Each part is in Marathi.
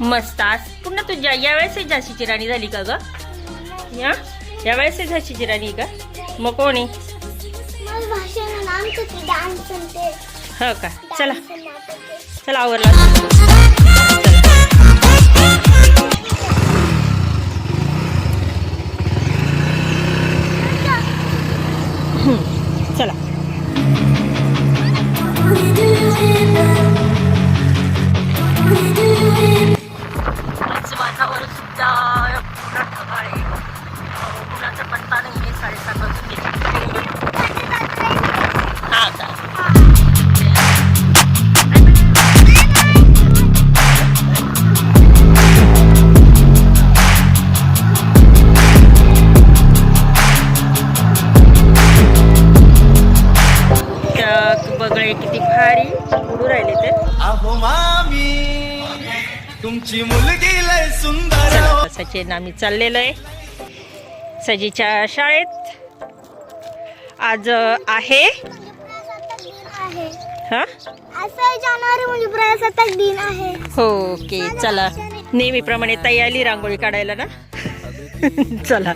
मस्त. आज पुन्हा तुझ्या यावेळेस झाशीची राणी झाली का ग? या? यावेळेस झाशीची राणी का? मग कोण? आहे मला भाषण नाम होती डान्स ते हो का चला dance आणि नाटक आहे. चला आवरला चला आज वातावरण सुद्धा पूर्ण ढगाळ आहे अं, मुलाचा पत्ता नाही आहे साडेसात वाजून गेले हा का त्या तुमची मुलगी लय सुंदर सचिन आम्ही चाललेलो आहे. सजीच्या शाळेत. आज आहे प्रजासत्ताक दिन आहे. हा? असं जानेवारी म्हणजे प्रजासत्ताक दिन आहे. हो ओके चला. नेहमीप्रमाणे आली रांगोळी काढायला ना? चला.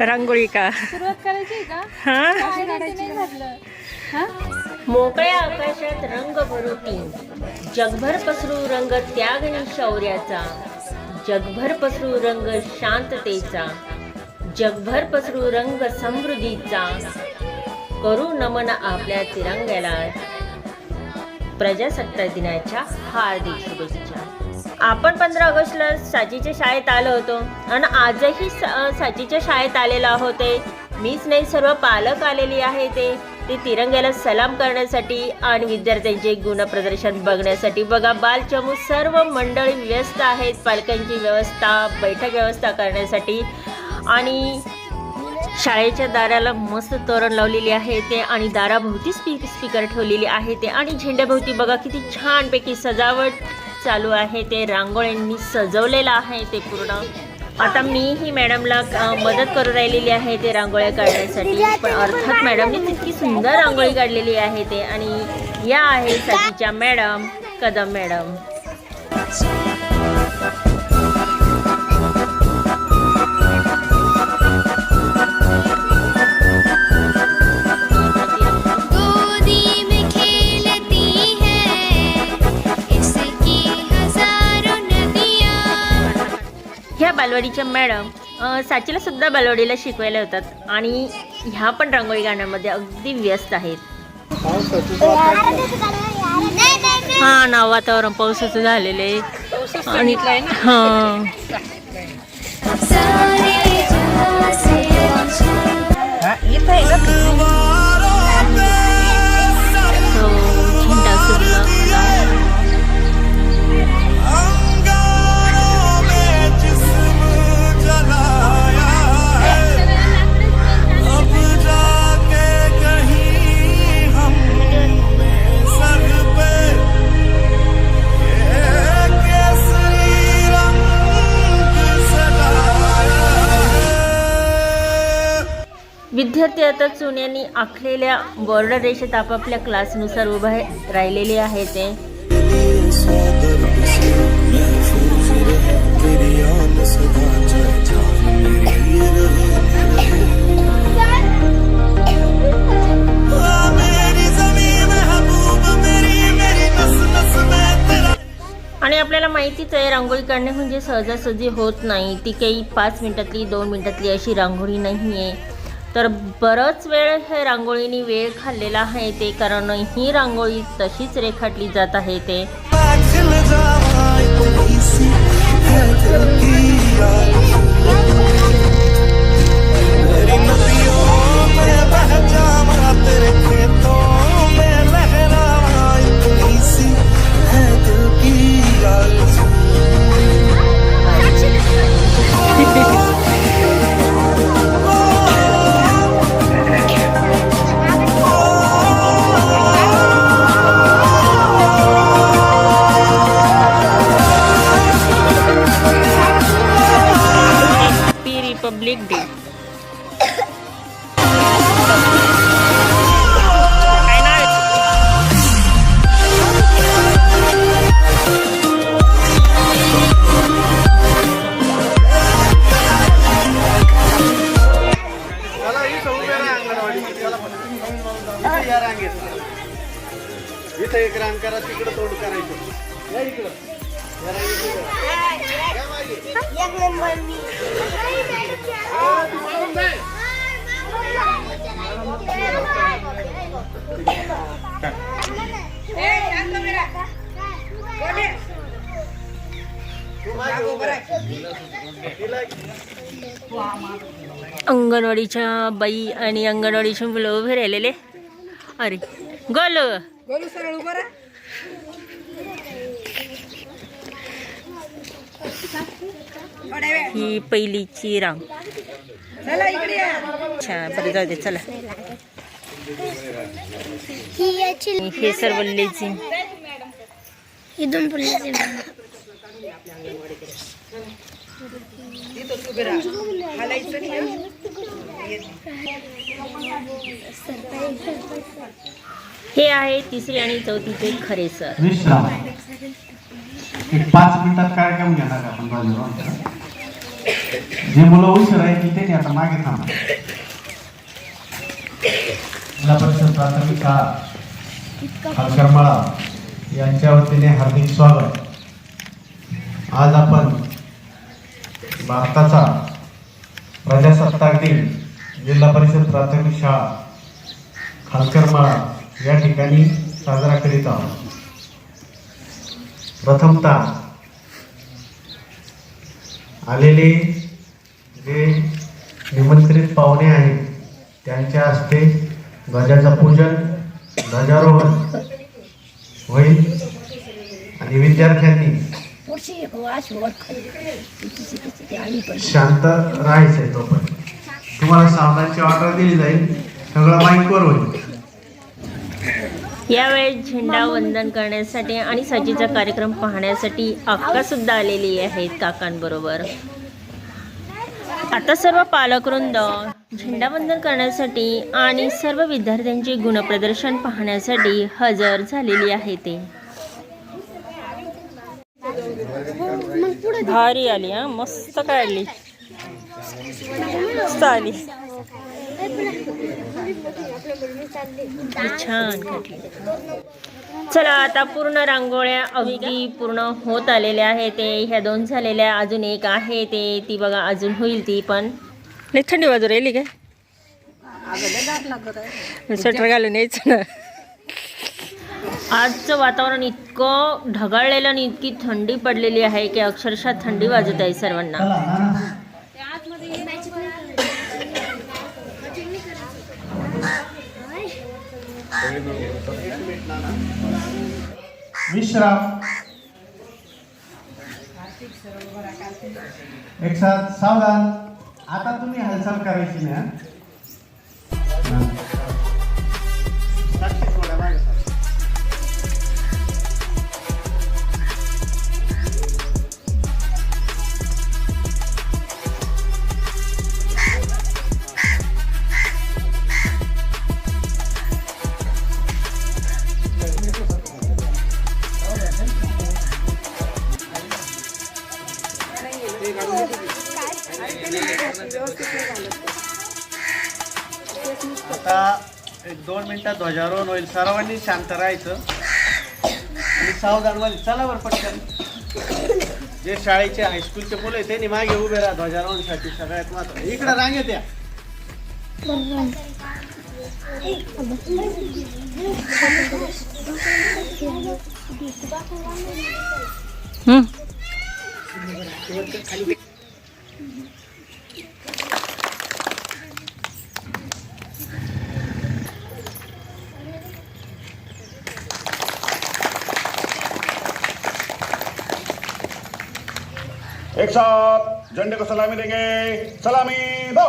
रांगोळी का? सुरुवात करायची हा? हा? मोकळ्या आकाशात रंग भरुती. जगभर पसरू रंग त्याग आणि शौर्याचा. जगभर पसरू रंग शांततेचा. जगभर पसरू रंग समृद्धीचा. करू नमन आपल्या तिरंग्याला. प्रजासत्ताक दिनाच्या हार्दिक शुभेच्छा. आपण पंधरा ऑगस्टला साजीच्या शाळेत आलो होतो आणि आजही स- साजीच्या शाळेत आलेलो आहोत ते. मीच नाही सर्व पालक आलेली आहे ते. ते तिरंग्याला सलाम करण्यासाठी आणि विद्यार्थ्यांचे गुणप्रदर्शन बघण्यासाठी. बघा बालचमू सर्व मंडळी व्यस्त आहेत. पालकांची व्यवस्था बैठक व्यवस्था करण्यासाठी. आणि शाळेच्या दाराला मस्त तोरण लावलेली आहे ते आणि दाराभोवती स्पी स्पीकर ठेवलेली आहे ते. आणि झेंड्याभोवती बघा किती छानपैकी सजावट चालू आहे ते रांगोळ्यांनी सजवलेलं आहे ते पूर्ण. आता मी ही मॅडमला मदत करू राहिलेली आहे ते रांगोळ्या काढण्यासाठी. पण अर्थात मॅडमने तितकी सुंदर रांगोळी काढलेली आहे ते आणि या आहे साठीच्या मॅडम कदम मॅडम. बालवाडीच्या मॅडम अ, साचीला सुद्धा बालवाडीला शिकवायला होतात आणि ह्या पण रांगोळी गाण्यामध्ये अगदी व्यस्त आहेत. हा ना वातावरण पावसाचं झालेले आणि हा. विद्यार्थी आता चुन्यांनी आखलेल्या बॉर्डर रेषेत आपापल्या क्लासनुसार उभे राहिलेले आहे ते. आणि आपल्याला माहितीच आहे रांगोळी काढणे म्हणजे सहजासहजी होत नाही. ती काही पाच मिनिटातली दोन मिनिटातली अशी रांगोळी नाही आहे तर बरंच वेळ हे रांगोळीने वेळ खाल्लेला आहे ते कारण ही रांगोळी तशीच रेखाटली जात आहे ते. आहे? चला इथं उभे राहा अंगणवाडी चला इथं या रांगेत इथं एक रांग करा तिकडं तोंड करायचं या इकडं या रांगेत उभं. या मागे. एक नंबर मी अंगणवाडीच्या बाई आणि अंगणवाडीची मुलं उभे राहिलेले. अरे गोल. सरळ उभं ही पहिलीची रांग. अच्छा बरं जाऊ दे चला. ही सर्व लेझिम. इथून पुढे हं? हे आहे तिसरी आणि चौथीचे खरे सर. विश्राम. एक पाच मिनिटात कार्यक्रम घेणार आपण बाजूला जे मुलं उशीर येतील त्यांनी आता मागे थांबा जिल्हा परिषद प्राथमिक शाळा हलकरमाळा यांच्या वतीने हार्दिक स्वागत. आज आपण भारताचा प्रजासत्ताक दिन जिल्हा परिषद प्राथमिक शाळा खालकरमाळा या ठिकाणी साजरा करीत आहोत. प्रथमतः आलेले निमंत्रित पाहुणे आहेत. त्यांच्या हस्ते ध्वजाचं पूजन ध्वजारोहण होईल. आणि विद्यार्थ्यांनी शांत राहायचंय तो पण तुम्हाला सावधानची ऑर्डर दिली जाईल. सगळं माईकवर होईल. यावेळेस झेंडा वंदन करण्यासाठी आणि सजीचा कार्यक्रम पाहण्यासाठी अक्का सुद्धा आलेली आहेत काकांबरोबर. आता सर्व पालकवृंद झेंडावंदन करण्यासाठी आणि सर्व विद्यार्थ्यांचे गुणप्रदर्शन पाहण्यासाठी हजर झालेली आहे ते. भारी आली हा. मस्त काढली. मस्त आली. छान. चला आता पूर्ण रांगोळ्या अगदी पूर्ण होत आलेल्या आहे ते. ह्या दोन झालेल्या अजून एक आहे ते. ती बघा अजून होईल ती पण. लई थंडी बाजू राहिली काय? स्वेटर घालून यायचं ना. आजचं वातावरण इतकं ढगाळलेलं आणि इतकी थंडी पडलेली आहे की अक्षरशः थंडी वाजत आहे सर्वांना. विश्राम. एक साथ सावधान. आता तुम्ही हालचाल करायची ना ध्वजारोहण होईल. सर्वांनी शांत राहायचं. आणि सावधानमध्ये चला बरं पटकन. जे शाळेचे हायस्कूलचे मुलं आहेत त्यांनी मागे उभे राहा. ध्वजारोहणसाठी सगळ्यात महत्त्व इकडे रांगेत या हम्म. एक साथ झंडे को सलामी देंगे। सलामी दो।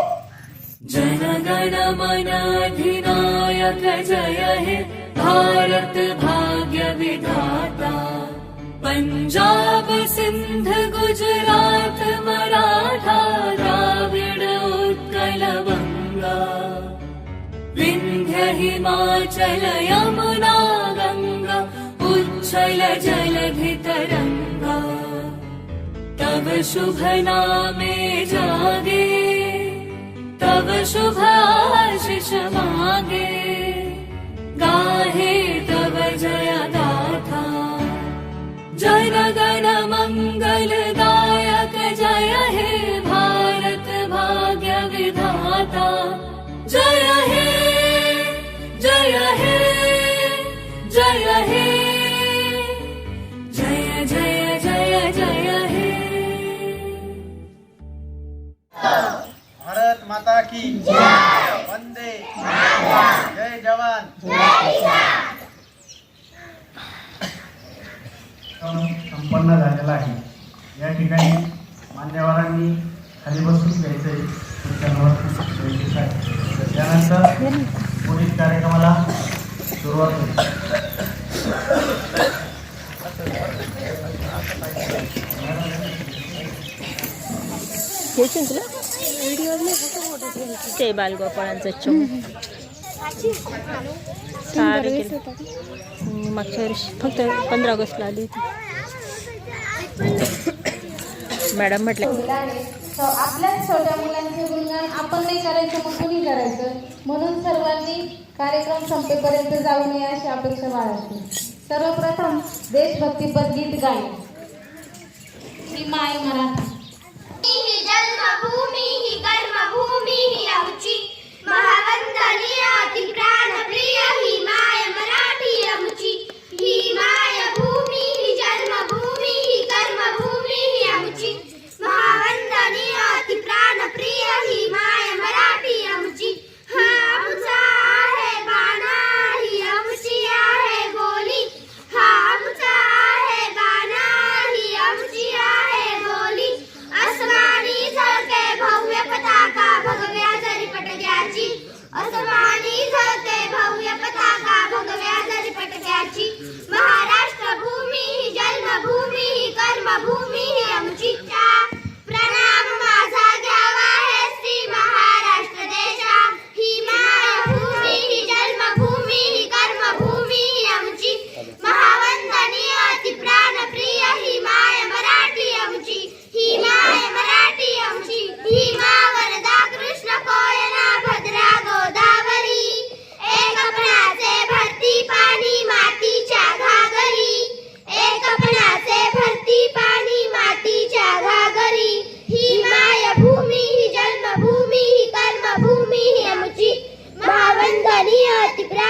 जन गण मन अधिनायक जय हे भारत भाग्य विधाता। पंजाब सिंध गुजरात मराठा द्राविड उत्कल बंगा। विंध्य हिमाचल यमुना गंगा उच्छल जलधितर तव शुभ नामे जागे तव शुभ आशिष मागे। गाहे तव जय गाथा जन गण मङ्गलदायक संपन्न झालेला आहे. या ठिकाणी मान्यवरांनी खाली बसून घ्यायचं आहे. त्यानंतर पुढील कार्यक्रमाला सुरुवात होईल. ते बालगोपाळांचं चोम मागच्या वर्षी फक्त पंधरा ऑगस्टला आली होती. मॅडम म्हटलं आपल्याच छोट्या मुलांचे गुणगान आपण नाही करायचं मग कुणी करायचं? म्हणून सर्वांनी कार्यक्रम संपेपर्यंत जाऊ नये अशी अपेक्षा बाळगते. सर्वप्रथम देशभक्तीपर गीत गायन ही माय मराठी. ही जन्मभूमी ही कर्मभूमी ही आमची महावंदनीय अति प्राणप्रिय ही माय मराठी आमची ही माय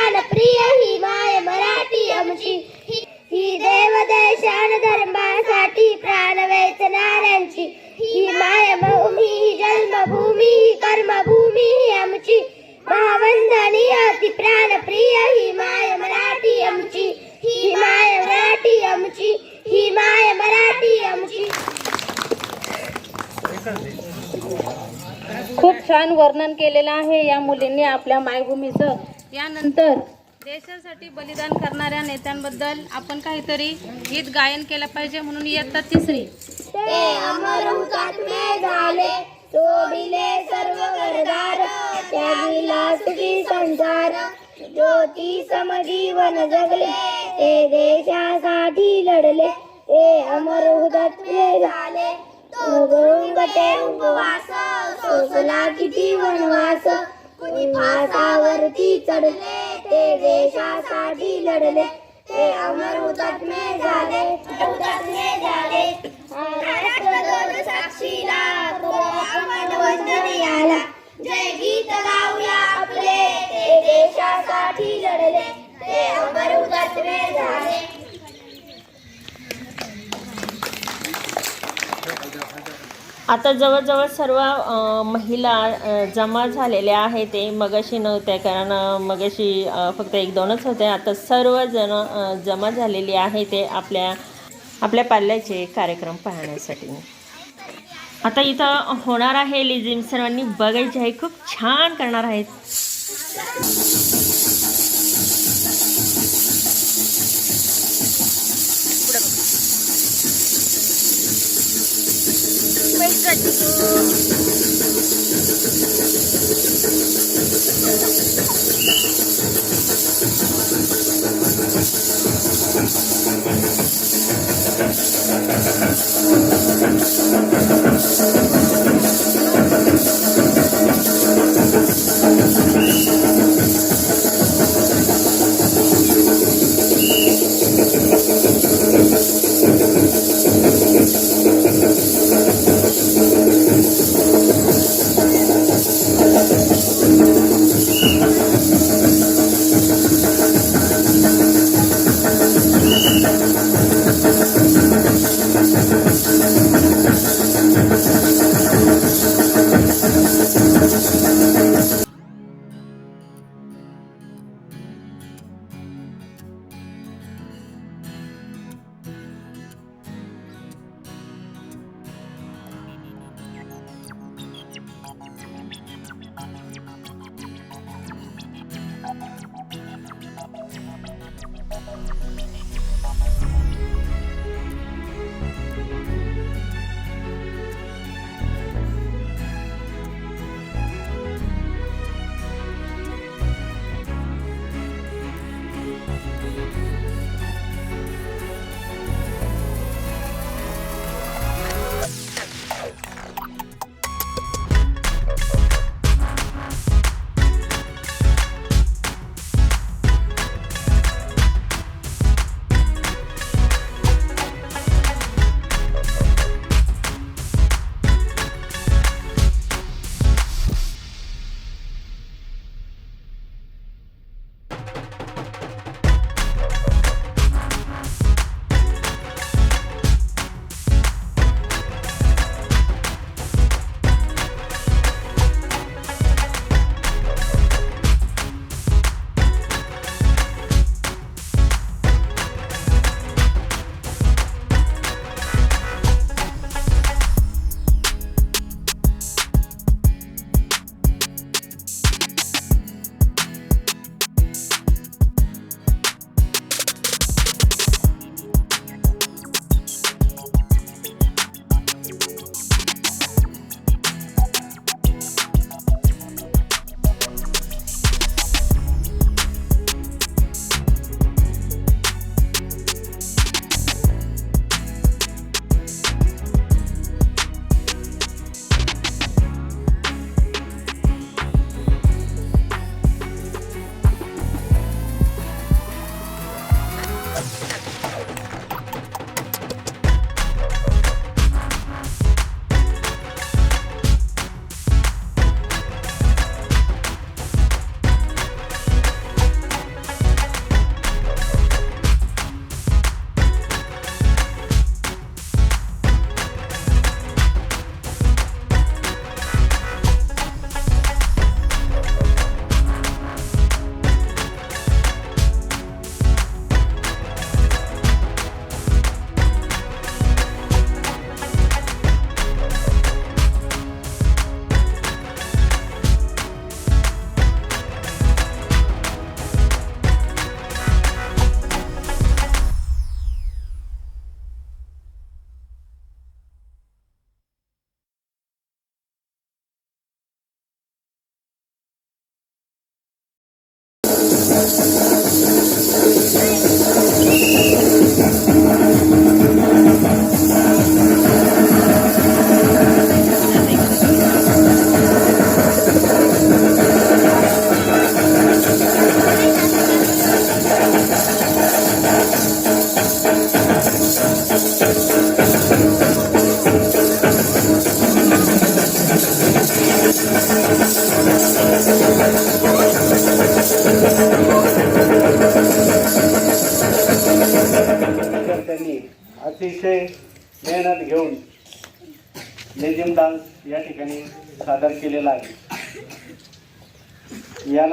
प्राणप्रिय ही माय मराठी आमची ही देव देशान धर्मासाठी प्राण वेचणाऱ्यांची. ही मायभूमी ही जन्मभूमी ही कर्मभूमी ही आमची. महावंदनीय अति प्राणप्रिय ही माय मराठी आमची ही माय मराठी आमची ही माय मराठी आमची खूप छान वर्णन केलेलं आहे या मुलींनी आपल्या मायभूमीचं. यानंतर देशासाठी बलिदान करणाऱ्या नेत्यांबद्दल आपण काहीतरी गीत गायन केलं पाहिजे म्हणून इयत्ता तिसरी. ते अमर हुतात्मे झाले सोडिले सर्व घरदार त्यागिला सुखी संसार ज्योती समजीवन जगले. ते देशासाठी लढले ते अमर हुतात्मे झाले. तो ते उपवास सोसला किती वनवास. कुणी फासावरती चढले ते देशासाठी लढले. ते अमर हुतात्मे झाले हुतात्मे झाले. महाराष्ट्र साक्षीला जय गीत गाऊया आपले ते देशासाठी लढले. ते अमर हुतात्मे झाले. आता जवळजवळ सर्व महिला जमा झालेल्या आहे ते मगाशी नव्हत्या कारण मगाशी फक्त एक दोनच होते. आता सर्वजण जमा झालेली आहे. ते आपल्या आपल्या पाल्याचे कार्यक्रम पाहण्यासाठी. आता इथं होणार आहे लिझिम सर्वांनी बघायची आहे. खूप छान करणार आहेत. enggak cukup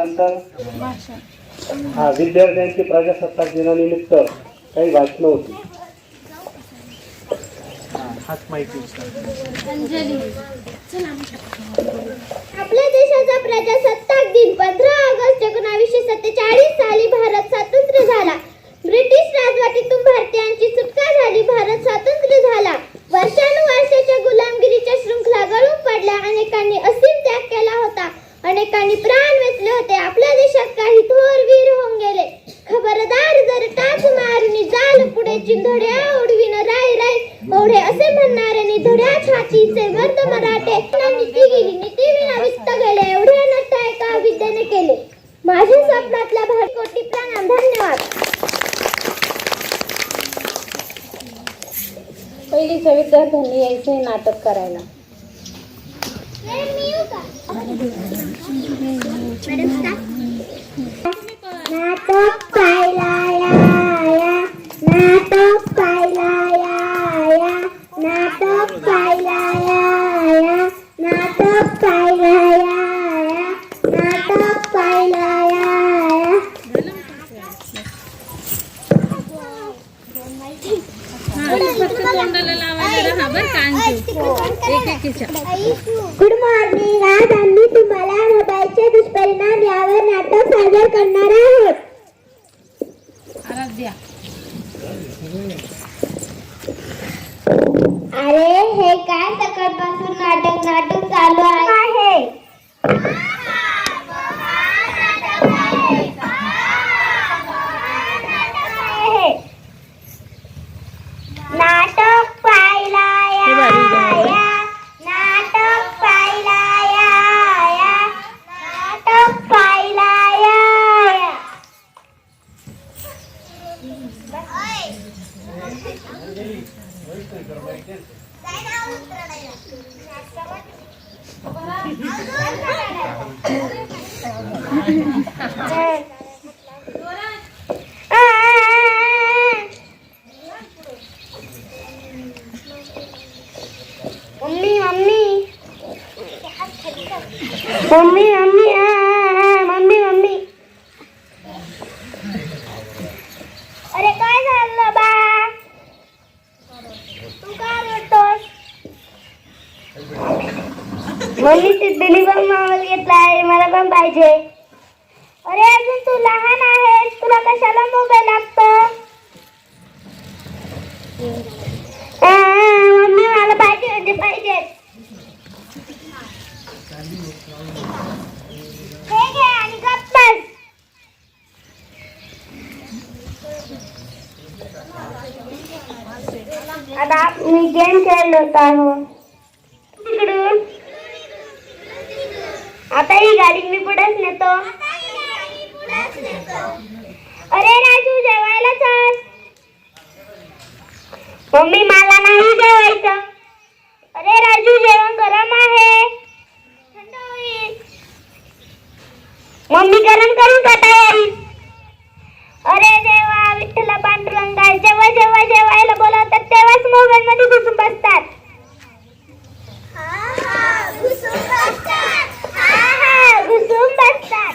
यानंतर हा विद्यार्थ्यांची प्रजासत्ताक दिनानिमित्त काही भाषणं होती. आपल्या देशाचा प्रजासत्ताक दिन पंधरा ऑगस्ट एकोणावीसशे सत्तेचाळीस साली भारत स्वातंत्र्य झाला. ब्रिटिश राजवटीतून भारतीयांची सुटका झाली. भारत स्वातंत्र्य झाला. वर्षानुवर्षाच्या गुलामगिरीच्या शृंखला गळून पडल्या. अनेकांनी असीम त्याग केला होता. अनेकांनी प्राण वेचले होते. आपल्या देशात काही थोर वीर होऊन गेले. खबरदार जर टाच मारणी जाल पुढे चिंधड्या उडविन राय राय ओढे असे म्हणणारे निधड्या छातीचे वर्द मराठे. नीती गेली नीती विना वित्त गेले एवढे अनर्थ एका विद्येने केले? माझ्या स्वप्नातल्या भारी कोटी प्रणाम. धन्यवाद. पहिलीच्या विद्यार्थ्यांनी यायचं हे नाटक करायला नाटक पाहिला या नाटक पाहिला या नाटक पाहिला या नाटक पाहिला या नाटक पाहिला या गुड मॉर्निंग आज आम्ही तुम्हाला मोबाईलचे दुष्परिणाम यावर नाटक सादर करणार आहोत. अरे हे काय सकाळपासून नाटक नाटक चालू आहे नाटक पाहिला हे भारी गाणं आहे. नाटक पाहिला नाटक पाहिला mummy mummy. Mummy mummy mummy mummy. अरे काय झालं बा? तू का रडतोस मम्मी सिद्धीने पण मोबाईल घेतलाय मला पण पाहिजे अरे अजून तू लहान आहेस तुला कशाला मोबाईल लागतो आ, मम्मी मला पाहिजे म्हणजे पाहिजे हे घे आणि गप्प बस. आता मी करता हो. तिकडून आता ही गाडी मी पुढेच नेतो. अरे राजू जेवायला चल. मम्मी मला नाही जेवायचं. अरे राजू जेवण गरम आहे. थंड होईल मम्मी गरम करून खाता येईल अरे देवा विठ्ठला पांडुरंगा जेव्हा जेव्हा जेवायला बोलवतात तेव्हाच मोबाईल मध्ये घुसून बसतात. घुसून बसतात.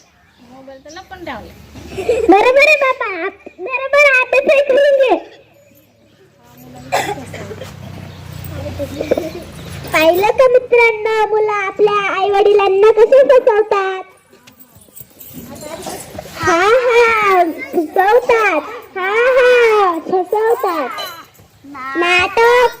तर त्याला पण डावलं बरोबर बरोबर पाहिलं का मित्रांनो मुलं आपल्या आई वडिलांना कसे बसवतात? हा हा. फसवतात हा हा. फसवतात नाटक.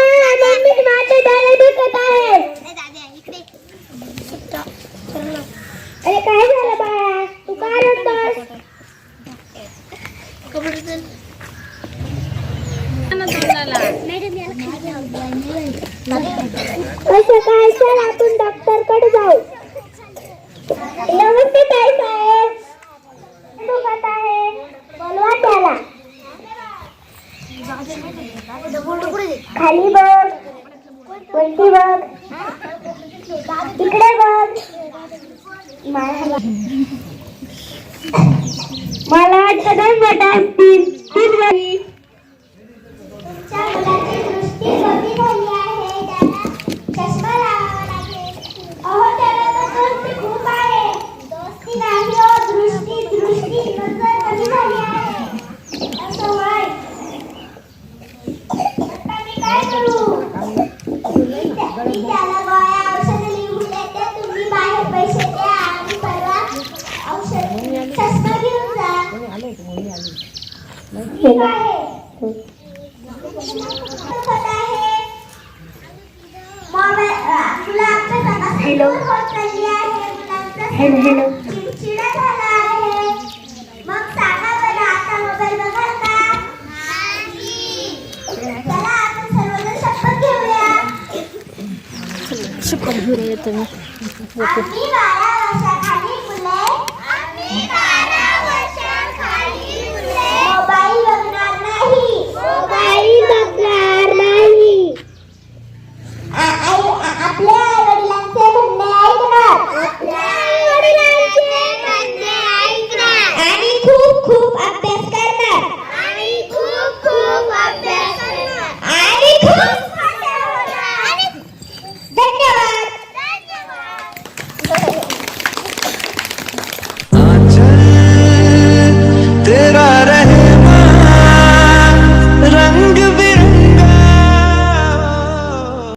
वरती बघ. इकडे बघ. मला आठवत मोठा तीन तीन на этом. Вот.